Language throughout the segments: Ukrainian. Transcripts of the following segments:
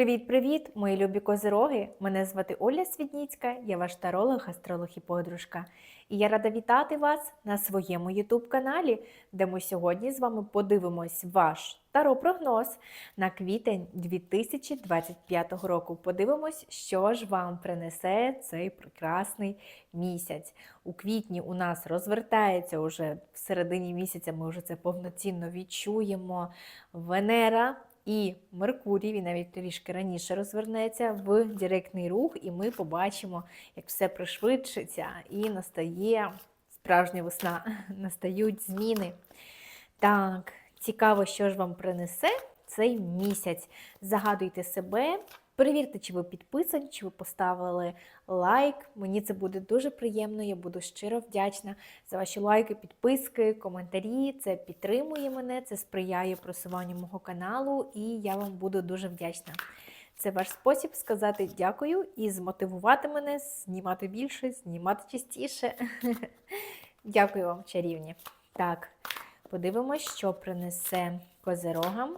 Привіт-привіт, мої любі козироги! Мене звати Оля Свідніцька, я ваш таролог, астролог і подружка. І я рада вітати вас на своєму ютуб-каналі, де ми сьогодні з вами подивимось ваш таро-прогноз на квітень 2025 року. Подивимось, що ж вам принесе цей прекрасний місяць. У квітні у нас розвертається уже в середині місяця, ми вже це повноцінно відчуємо. Венера і Меркурій, він навіть трішки раніше розвернеться в директний рух, і ми побачимо, як все пришвидшиться і настає справжня весна, настають зміни. Так, цікаво, що ж вам принесе цей місяць. Загадуйте себе. Перевірте, чи ви підписані, чи ви поставили лайк. Мені це буде дуже приємно. Я буду щиро вдячна за ваші лайки, підписки, коментарі. Це підтримує мене, це сприяє просуванню мого каналу, і я вам буду дуже вдячна. Це ваш спосіб сказати дякую і змотивувати мене знімати більше, знімати частіше. Дякую вам, чарівні. Так, подивимось, що принесе козирогам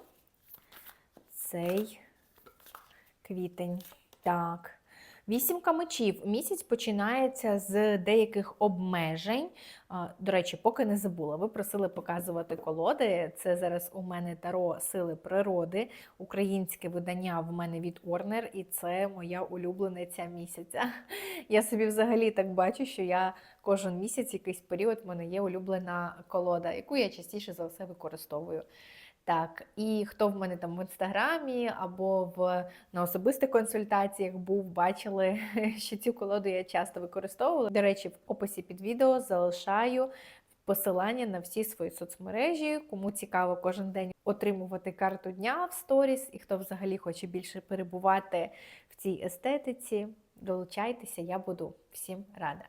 цей квітень. Так. Вісімка мечів. Місяць починається з деяких обмежень. До речі, поки не забула, ви просили показувати колоди. Це зараз у мене таро Сили природи, українське видання в мене від Орнер, і це моя улюблениця місяця. Я собі взагалі так бачу, що я кожен місяць, якийсь період, в мене є улюблена колода, яку я частіше за все використовую. Так, і хто в мене там в інстаграмі або в на особистих консультаціях був, бачили, що цю колоду я часто використовувала. До речі, в описі під відео залишаю посилання на всі свої соцмережі. Кому цікаво кожен день отримувати карту дня в сторіс, і хто взагалі хоче більше перебувати в цій естетиці, долучайтеся, я буду всім рада.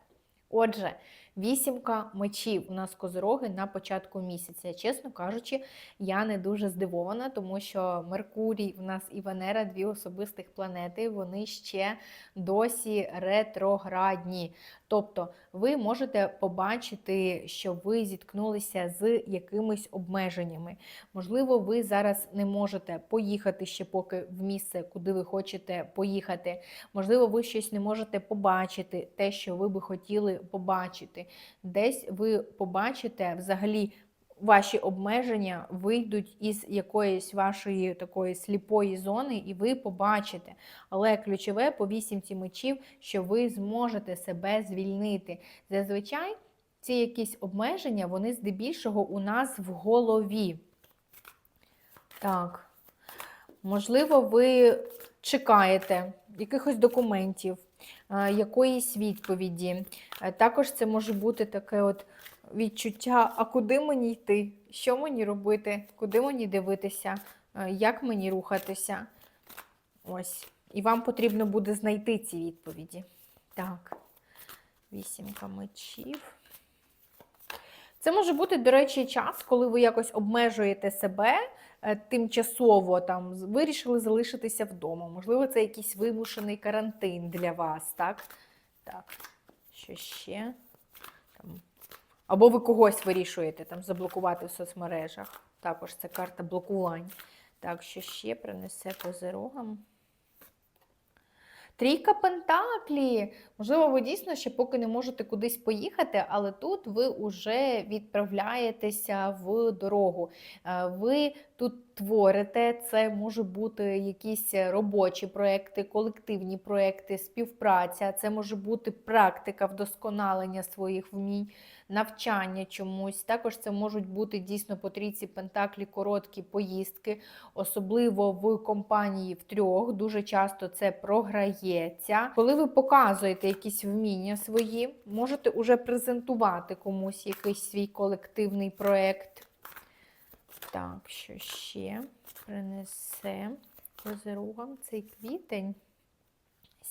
Отже, вісімка мечів у нас козироги на початку місяця. Чесно кажучи, я не дуже здивована, тому що Меркурій у нас і Венера дві особистих планети, вони ще досі ретроградні. Тобто ви можете побачити, що ви зіткнулися з якимись обмеженнями. Можливо, ви зараз не можете поїхати ще поки в місце, куди ви хочете поїхати. Можливо, ви щось не можете побачити, те, що ви би хотіли побачити. Десь ви побачите взагалі. Ваші обмеження вийдуть із якоїсь вашої такої сліпої зони, і ви побачите. Але ключове по вісімці мечів, що ви зможете себе звільнити. Зазвичай ці якісь обмеження, вони здебільшого у нас в голові. Так, можливо, ви чекаєте якихось документів, якоїсь відповіді. Також це може бути таке от відчуття, а куди мені йти, що мені робити, куди мені дивитися, як мені рухатися. Ось. І вам потрібно буде знайти ці відповіді. Так, вісімка мечів. Це може бути, до речі, час, коли ви якось обмежуєте себе тимчасово там вирішили залишитися вдома. Можливо, це якийсь вимушений карантин для вас, так? Так, що ще? Там. Або ви когось вирішуєте там заблокувати в соцмережах. Також це карта блокувань. Так, що ще принесе козирогам? Трійка Пентаклі. Можливо, ви дійсно ще поки не можете кудись поїхати, але тут ви вже відправляєтеся в дорогу. Ви тут творите, це може бути якісь робочі проекти, колективні проекти, співпраця, це може бути практика вдосконалення своїх вмінь, навчання чомусь. Також це можуть бути дійсно по трійці Пентаклі короткі поїздки, особливо в компанії в трьох. Дуже часто це програється. Коли ви показуєте якісь вміння свої, можете уже презентувати комусь якийсь свій колективний проєкт. Так, що ще принесе козирогам цей квітень?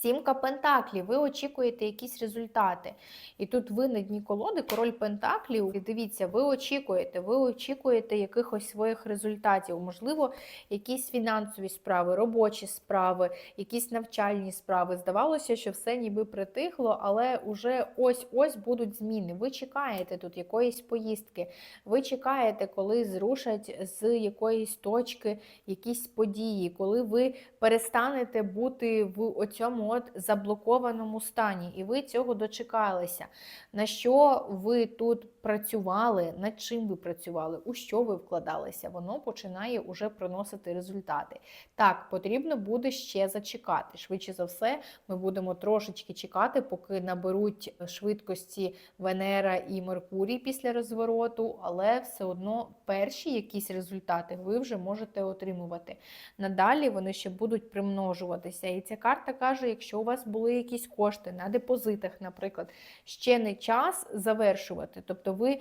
Сімка Пентаклів, ви очікуєте якісь результати. І тут ви на дні колоди, король Пентаклів, і дивіться, ви очікуєте, ви очікуєте якихось своїх результатів. Можливо, якісь фінансові справи, робочі справи, якісь навчальні справи. Здавалося, що все ніби притихло, але уже ось-ось будуть зміни. Ви чекаєте тут якоїсь поїздки, ви чекаєте, коли зрушать з якоїсь точки якісь події, коли ви перестанете бути в оцьому от заблокованому стані, і ви цього дочекалися. На що ви тут працювали, над чим ви працювали, у що ви вкладалися, воно починає уже приносити результати. Так, потрібно буде ще зачекати. Швидше за все, ми будемо трошечки чекати, поки наберуть швидкості Венера і Меркурій після розвороту, але все одно перші якісь результати ви вже можете отримувати. Надалі вони ще будуть примножуватися. І ця карта каже, якщо у вас були якісь кошти на депозитах, наприклад, ще не час завершувати. Тобто, ви,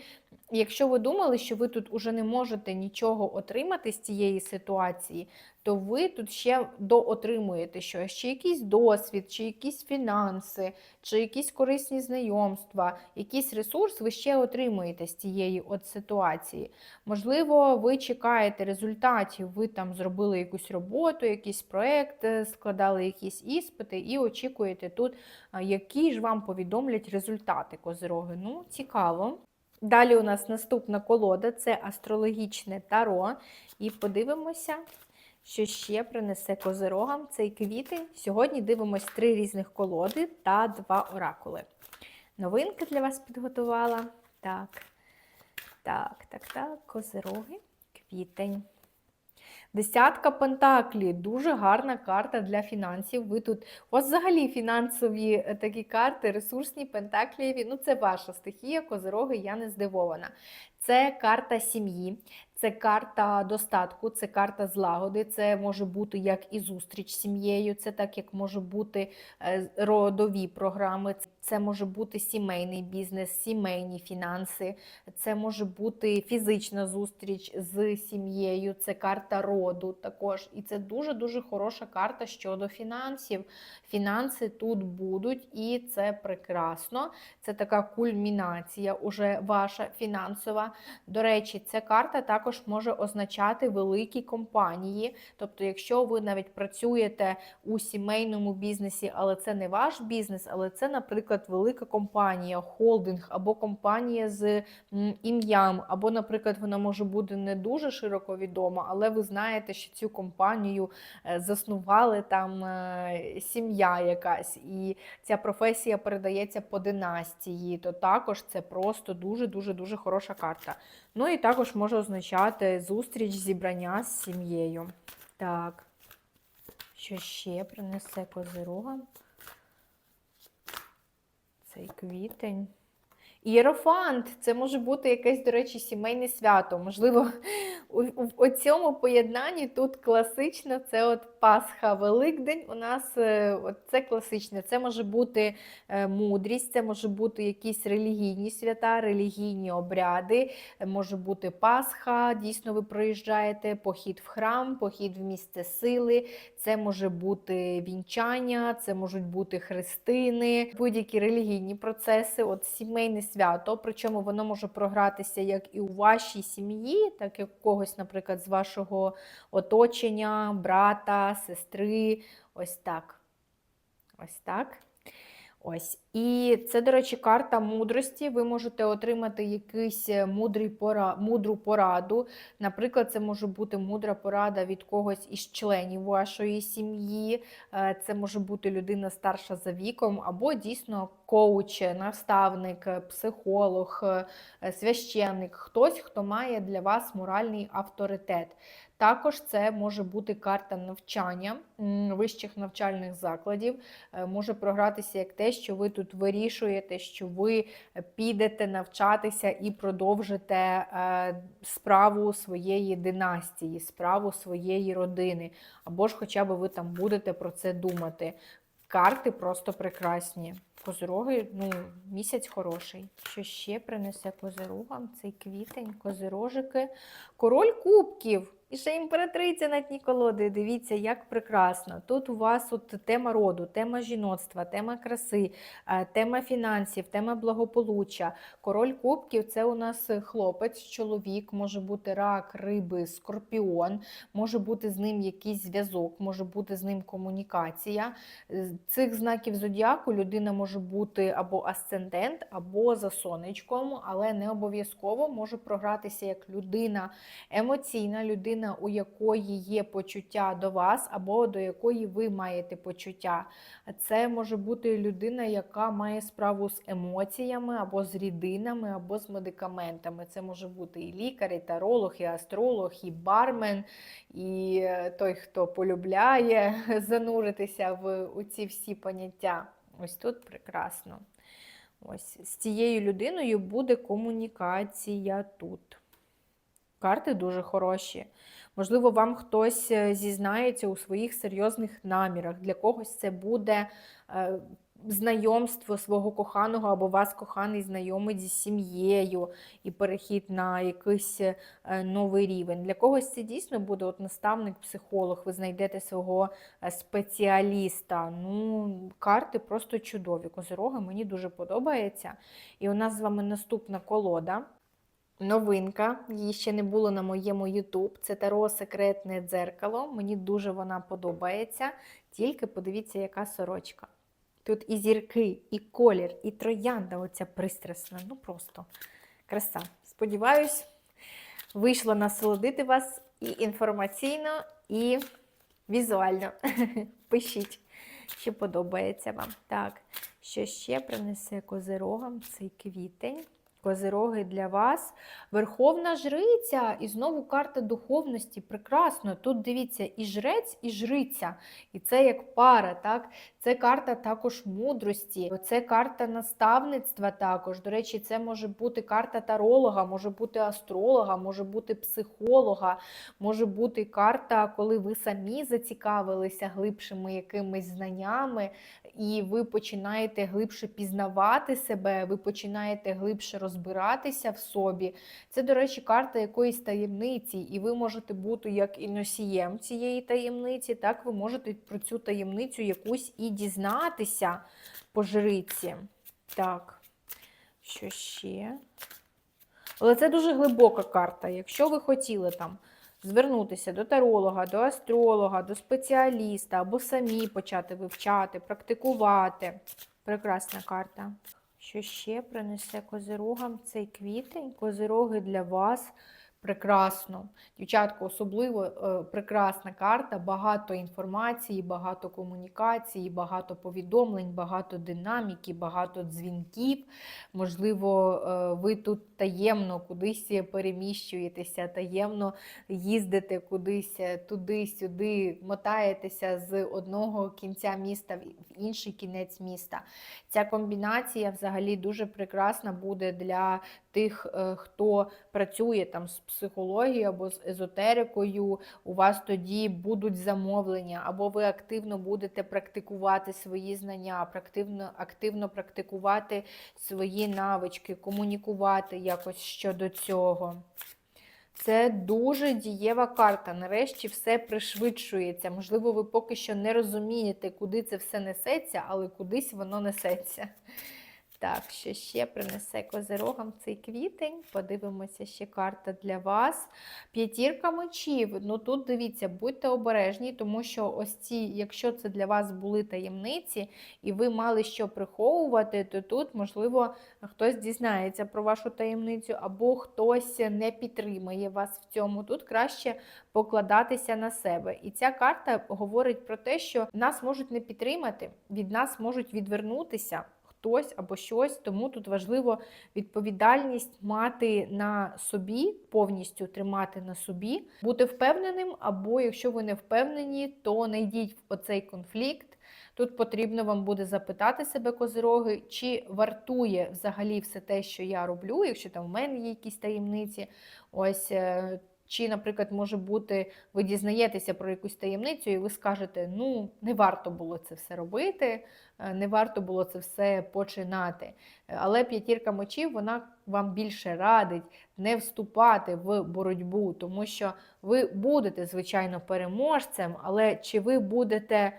якщо ви думали, що ви тут уже не можете нічого отримати з цієї ситуації, то ви тут ще доотримуєте щось, чи якийсь досвід, чи якісь фінанси, чи якісь корисні знайомства, якийсь ресурс ви ще отримуєте з цієї от ситуації. Можливо, ви чекаєте результатів, ви там зробили якусь роботу, якийсь проєкт, е, складали якісь іспити і очікуєте тут, які ж вам повідомлять результати козироги. Ну, цікаво. Далі у нас наступна колода це астрологічне таро. І подивимося, що ще принесе козирогам цей квітень. Сьогодні дивимось три різних колоди та два оракули. Новинки для вас підготувала. Так, так, так, так, козироги, квітень. Десятка пентаклі дуже гарна карта для фінансів. Ви тут, у взагалі фінансові е, такі карти, ресурсні, пентаклієві. Ну, це ваша стихія, козироги, я не здивована. Це карта сім'ї, це карта достатку, це карта злагоди, це може бути як і зустріч з сім'єю, це так як може бути е, родові програми, це може бути сімейний бізнес, сімейні фінанси, це може бути фізична зустріч з сім'єю, це карта роду також. І це дуже-дуже хороша карта щодо фінансів. Фінанси тут будуть, і це прекрасно. Це така кульмінація, уже ваша фінансова. До речі, ця карта також може означати великі компанії. Тобто, якщо ви навіть працюєте у сімейному бізнесі, але це не ваш бізнес, але це, наприклад, велика компанія, холдинг або компанія з ім'ям, або, наприклад, вона може бути не дуже широко відома, але ви знаєте, що цю компанію е, заснували там е, сім'я якась, і ця професія передається по династії, то також це просто дуже-дуже дуже хороша карта. Ну і також може означати зустріч, зібрання з сім'єю. Так, що ще принесе козирогам? Цей квітень. Єрофант це може бути якесь, до речі, сімейне свято. Можливо, у, у, цьому поєднанні тут класично це от Пасха, Великдень. У нас е, от це класичне. Це може бути е, мудрість, це може бути якісь релігійні свята, релігійні обряди, е, може бути Пасха. Дійсно, ви проїжджаєте, похід в храм, похід в місце сили. Це може бути вінчання, це можуть бути хрестини, будь-які релігійні процеси, от сімейне свято. Причому воно може програтися як і у вашій сім'ї, так і у когось, наприклад, з вашого оточення, брата, сестри. Ось так. Ось так. Ось. І це, до речі, карта мудрості. Ви можете отримати якийсь е, мудрий пора, мудру пораду. Наприклад, це може бути мудра порада від когось із членів вашої сім'ї. Е, Це може бути людина старша за віком, або дійсно коуч, наставник, е, психолог, е, священник, хтось, хто має для вас моральний авторитет. Також це може бути карта навчання вищих навчальних закладів. Може програтися як те, що ви тут вирішуєте, що ви підете навчатися і продовжите е, справу своєї династії, справу своєї родини. Або ж хоча б ви там будете про це думати. Карти просто прекрасні. Козироги, ну, місяць хороший. Що ще принесе козирогам цей квітень, козирожики. Король кубків. І ще імператриця на дні колоди. Дивіться, як прекрасно. Тут у вас от тема роду, тема жіноцтва, тема краси, е, тема фінансів, тема благополуччя. Король кубків це у нас хлопець, чоловік, може бути рак, риби, скорпіон, може бути з ним якийсь зв'язок, може бути з ним комунікація. Цих знаків зодіаку людина може бути або асцендент, або за сонечком, але не обов'язково може програтися як людина емоційна, людина, у якої є почуття до вас, або до якої ви маєте почуття. Це може бути людина, яка має справу з емоціями, або з рідинами, або з медикаментами. Це може бути і лікар, і таролог, і астролог, і бармен, і е, той, хто полюбляє зануритися в у ці всі поняття. Ось тут прекрасно. Ось з цією людиною буде комунікація тут. Карти дуже хороші. Можливо, вам хтось е, зізнається у своїх серйозних намірах. Для когось це буде е, знайомство свого коханого або вас коханий знайомить зі сім'єю і перехід на якийсь е, новий рівень. Для когось це дійсно буде от наставник, психолог, ви знайдете свого спеціаліста. Ну, карти просто чудові. Козироги мені дуже подобається. І у нас з вами наступна колода. Новинка, її ще не було на моєму YouTube. Це Таро секретне дзеркало. Мені дуже вона подобається. Тільки подивіться, яка сорочка. Тут і зірки, і колір, і троянда оця пристрасна. Ну просто краса. Сподіваюсь, вийшло насолодити вас і інформаційно, і візуально. Пишіть, чи подобається вам. Так, що ще принесе козирогам цей квітень? Козироги для вас. Верховна жриця, і знову карта духовності. Прекрасно. Тут дивіться, і жрець, і жриця. І це як пара. так? Це карта також мудрості, це карта наставництва також. До речі, це може бути карта таролога, може бути астролога, може бути психолога, може бути карта, коли ви самі зацікавилися глибшими якимись знаннями, і ви починаєте глибше пізнавати себе, ви починаєте глибше розбиратися в собі. Це, до речі, карта якоїсь таємниці, і ви можете бути як і носієм цієї таємниці, так ви можете про цю таємницю якусь і дізнатися по жриці. Так, що ще? Але це дуже глибока карта. Якщо ви хотіли там звернутися до таролога, до астролога, до спеціаліста, або самі почати вивчати, практикувати. Прекрасна карта. Що ще принесе козирогам цей квітень? Козироги для вас прекрасно. Дівчатко, особливо е, прекрасна карта, багато інформації, багато комунікації, багато повідомлень, багато динаміки, багато дзвінків. Можливо, е, ви тут таємно кудись переміщуєтеся, таємно їздите кудись е, туди-сюди, мотаєтеся з одного кінця міста в інший кінець міста. Ця комбінація взагалі дуже прекрасна буде для тих, е, хто працює там з психологією або з езотерикою. У вас тоді будуть замовлення, або ви активно будете практикувати свої знання, активно, активно практикувати свої навички, комунікувати якось щодо цього. Це дуже дієва карта. Нарешті все пришвидшується. Можливо, ви поки що не розумієте, куди це все несеться, але кудись воно несеться. Так, що ще принесе козирогам цей квітень. Подивимося, ще карта для вас. П'ятірка мечів. Ну тут дивіться, будьте обережні, тому що ось ці, якщо це для вас були таємниці, і ви мали що приховувати, то тут, можливо, хтось дізнається про вашу таємницю, або хтось не підтримає вас в цьому. Тут краще покладатися на себе. І ця карта говорить про те, що нас можуть не підтримати, від нас можуть відвернутися хтось або щось, тому тут важливо відповідальність мати на собі, повністю тримати на собі, бути впевненим, або якщо ви не впевнені, то не йдіть в оцей конфлікт. Тут потрібно вам буде запитати себе козироги, чи вартує взагалі все те, що я роблю, якщо там в мене є якісь таємниці, ось. Чи, наприклад, може бути, ви дізнаєтеся про якусь таємницю, і ви скажете, ну, не варто було це все робити, е, не варто було це все починати. Е, Але п'ятірка мечів вона вам більше радить не вступати в боротьбу, тому що ви будете, звичайно, переможцем, але чи ви будете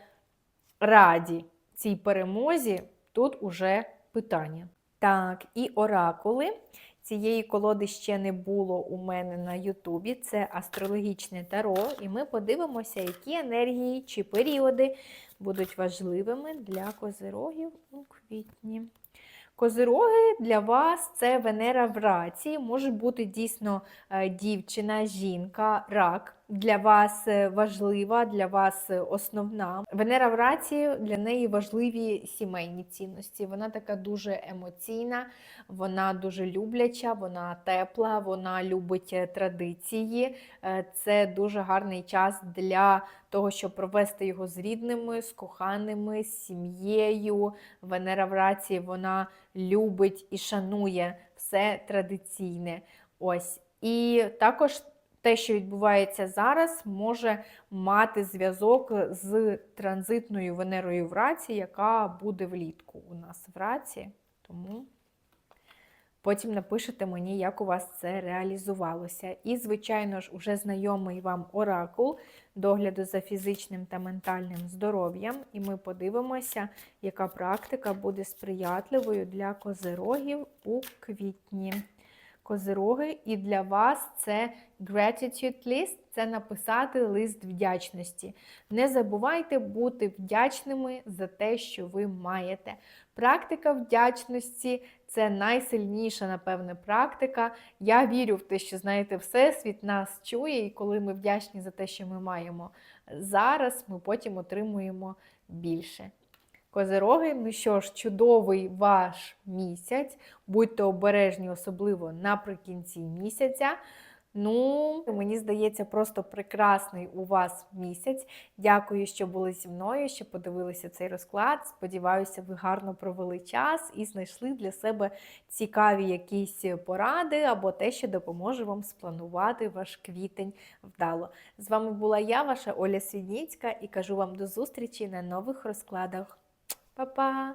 раді цій перемозі, тут уже питання. Так, і оракули. Цієї колоди ще не було у мене на Ютубі. Це астрологічне таро, і ми подивимося, які енергії чи періоди будуть важливими для козирогів у квітні. Козироги для вас це Венера в раці, може бути дійсно е, дівчина, жінка, рак. Для вас е, важлива, для вас е, основна. Венера в раці для неї важливі сімейні цінності. Вона така дуже емоційна, вона дуже любляча, вона тепла, вона любить е, традиції. Це дуже гарний час для того, щоб провести його з рідними, з коханими, з сім'єю. Венера в раці вона любить і шанує все традиційне. Ось. І також те, що відбувається зараз, може мати зв'язок з транзитною Венерою в раці, яка буде влітку у нас в раці. Тому потім напишете мені, як у вас це реалізувалося. І, звичайно ж, уже знайомий вам оракул догляду за фізичним та ментальним здоров'ям. І ми подивимося, яка практика буде сприятливою для козирогів у квітні. Козироги, і для вас це gratitude list, це написати лист вдячності. Не забувайте бути вдячними за те, що ви маєте. Практика вдячності це найсильніша, напевне, практика. Я вірю в те, що знаєте, Всесвіт нас чує, і коли ми вдячні за те, що ми маємо зараз, ми потім отримуємо більше. Козироги, ну що ж, чудовий ваш місяць. Будьте обережні, особливо наприкінці місяця. Ну, мені здається, просто прекрасний у вас місяць. Дякую, що були зі мною, що подивилися цей розклад. Сподіваюся, ви гарно провели час і знайшли для себе цікаві якісь поради або те, що допоможе вам спланувати ваш квітень вдало. З вами була я, ваша Оля Свідніцька, і кажу вам до зустрічі на нових розкладах. 拜拜